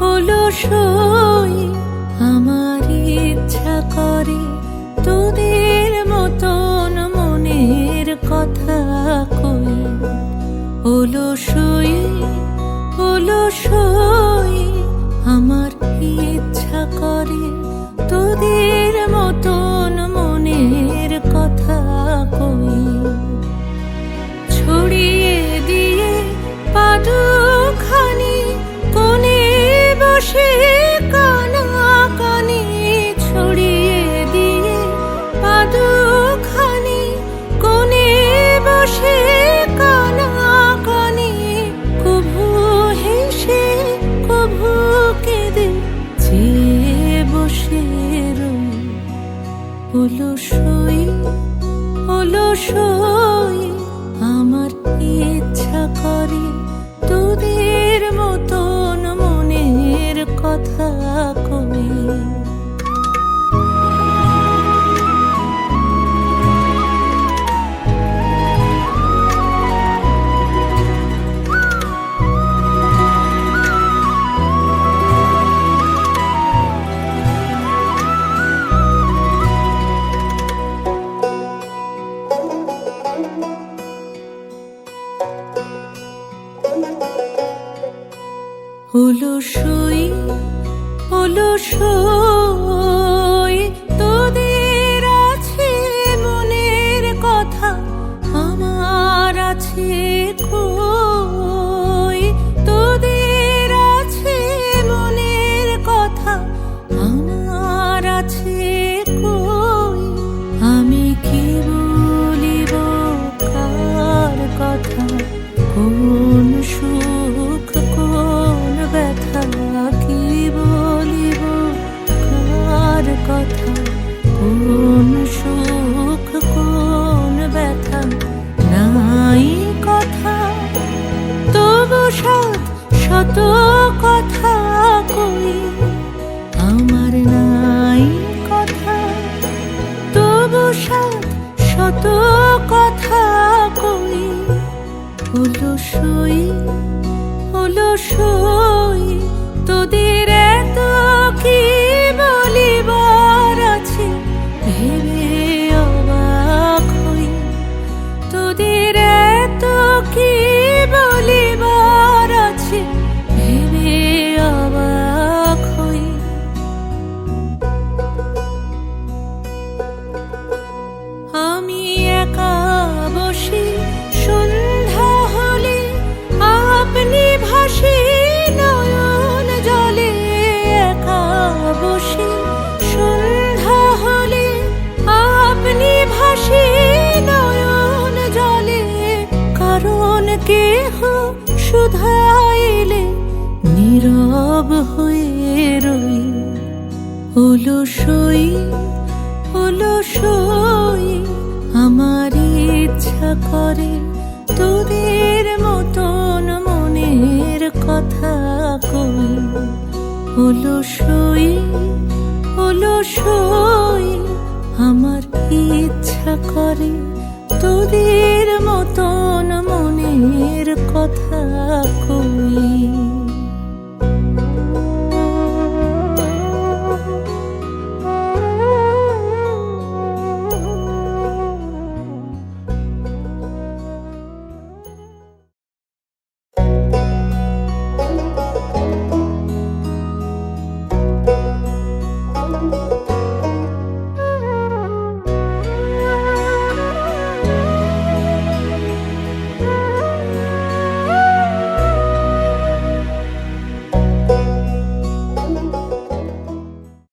হলো সই, আমার ইচ্ছা করে তোদের মতন মনের কথা কই। হলো সই হলো সই, আমার ইচ্ছা করে হলো সই হলো সই। আমার ইচ্ছা করে তোদের মতন মনের কথা হলো সই হলো সই। তোদের আছে মনের কথা, আমার আছে কই তোদের আছে মনের কথা আমার শত কথা কই? আমার নাই কথা, তবু শত কথা কই? হলো সই হলো সই, তোদের এত কেহ শুধাইলে নীরব হয়ে রই। হলো সই হলো সই আমার ইচ্ছা করে তোদের মতন মনের কথা কই। হলো সই হলো সই আমার ইচ্ছা করে তোদের মতন মনের কথা কই